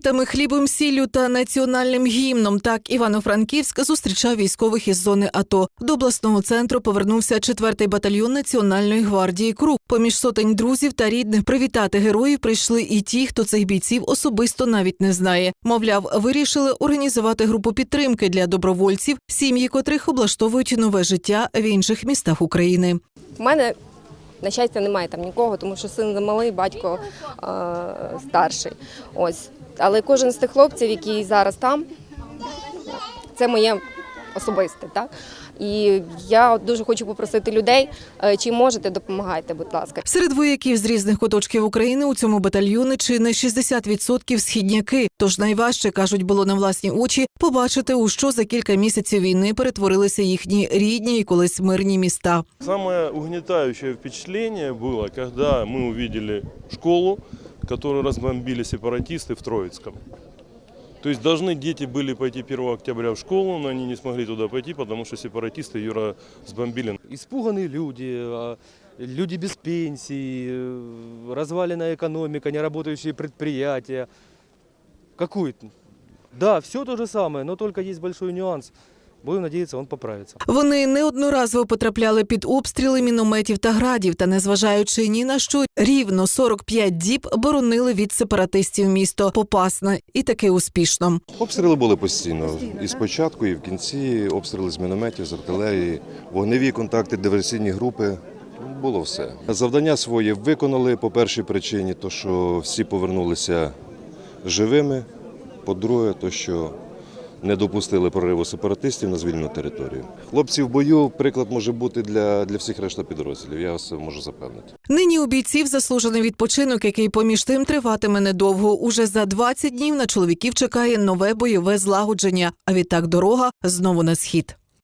квітами, хлібом, сіллю та національним гімном. Так Івано-Франківськ зустрічав військових із зони АТО. До обласного центру повернувся 4-й батальйон Національної гвардії Круг. Поміж сотень друзів та рідних привітати героїв прийшли і ті, хто цих бійців особисто навіть не знає. Мовляв, вирішили організувати групу підтримки для добровольців, сім'ї котрих облаштовують нове життя в інших містах України. У мене, на щастя, немає там нікого, тому що син замалий, батько е, старший. Ось. Але кожен з тих хлопців, який зараз там, це моє особисте. Так? І я дуже хочу попросити людей, е, чи можете, допомагайте, будь ласка. Серед вояків з різних куточків України у цьому батальйоні чи не 60% східняки. Тож найважче кажуть, було на власні очі побачити, у що за кілька місяців війни перетворилися їхні рідні і колись мирні міста. Самое угнетающее впечатление было, когда мы увидели школу, которую разбомбили сепаратисты в Троицком. То есть должны дети были пойти 1 октября в школу, но они не смогли туда пойти, потому что сепаратисты ее разбомбили. Испуганные люди, а, люди без пенсии, э, разваленная экономика, неработающие предприятия. Какой? Да, все то же самое, но только есть большой нюанс. Будем надеяться, он поправится. Вони неодноразово потрапляли під обстріли мінометів та градів, та незважаючи ні на що, рівно 45 діб боронили від сепаратистів місто Попасна і таки успішно. Обстріли були постійно. І спочатку, і в кінці обстріли з мінометів, з артилерії, вогневі контакти, диверсійні групи. Було все. Завдання своє виконали по першій причині, то що всі повернулися живими. По-друге, то що не допустили прориву сепаратистів на звільнену територію. Хлопці в бою приклад може бути для, для всіх решта підрозділів. Я вас можу запевнити. Нині у бійців заслужений відпочинок, який поміж тим триватиме недовго. Уже за 20 днів на чоловіків чекає нове бойове злагодження. А відтак дорога знову на схід.